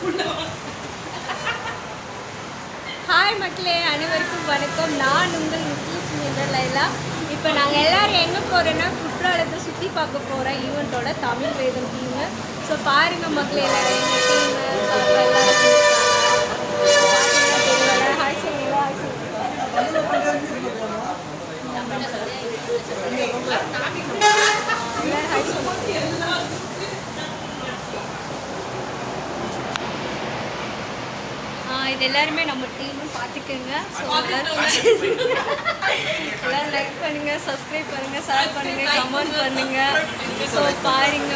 Hi மக்களே அனைவருக்கும் வணக்கம். நான் உங்கள் முக்கியஸ் மீண்டர் லைலா. இப்போ நாங்கள் எல்லோரும் எங்கே போகிறோன்னா குற்றாலத்தை சுற்றி பார்க்க போகிற ஈவெண்ட்டோட தமிழ் வேதம் டீமு ஸோ பாருங்கள் மக்களே எல்லாரும் எங்கள் டீமு ஹாய் ஹாய் இது எல்லாருமே நம்ம டீம்னு பார்த்துக்கோங்க ஸோ எல்லாரும் லைக் பண்ணுங்க சப்ஸ்கிரைப் பண்ணுங்க ஷேர் பண்ணுங்க கமெண்ட் பண்ணுங்க. ஸோ பாருங்க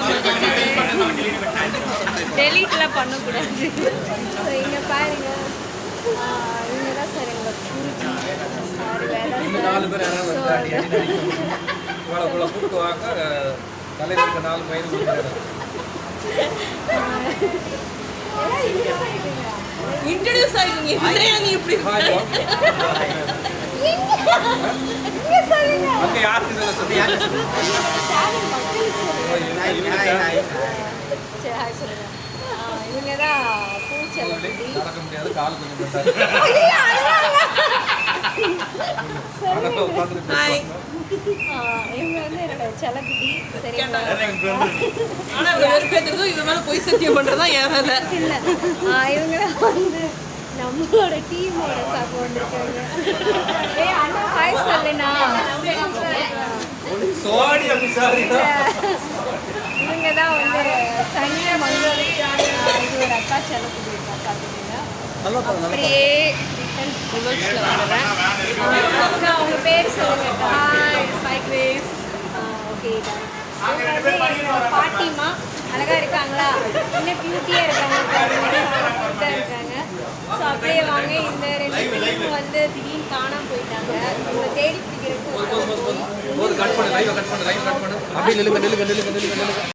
டெலீட்லாம் பண்ணக்கூடாது. ஸோ இங்கே பாருங்க. ஆ, இவங்க தான் சார் எங்கள் குருஜி சார் வேலை கூப்பிட்டு தலைவருக்கு நாலு கொடுக்குறாரு. இன்ட்ரடியூஸ் ஆகிங்க என்னையா நீ இப்படி அங்க யாருக்கு சொல்ல சொல்லி இவங்க தான் பூச்செல்லக்குட்டி நடக்க முடியாது கால் கொஞ்சம் ஹாய். இவங்க வந்து என்னோட செல்லக்குட்டி சரிங்களா ஆனா இவன் போய் சத்தியம் பண்றதா என் வேலை இல்ல இவங்க வந்து நம்மளோட டீமோட சார் வந்திருக்காங்க ஏ அண்ணா ஹாய் சொல்லுண்ணா இவங்க தான் வந்து சனிய மங்கள இது ஒரு அக்கா செல்லக்குட்டி அப்படியே ரிவர்ஸில் வந்துடுறேன் அப்புறம் அவங்க பேர் சொல்லுங்க ஹாய் ஃபைவ் கிரேஸ் ஓகே அவங்க வந்து பாட்டிமா அழகா இருக்காங்களா இன்னும் பியூட்டியாக இருக்காங்க இருக்காங்க ஸோ அப்படியே வாங்க இந்த ரெண்டு பேருக்கும் வந்து திடீர்னு காணாம போயிட்டாங்க இவங்க தேடி பிடிக்கிறதுக்கு அப்படியே நில்லுங்க நில்லுங்க நில்லுங்க நில்லுங்க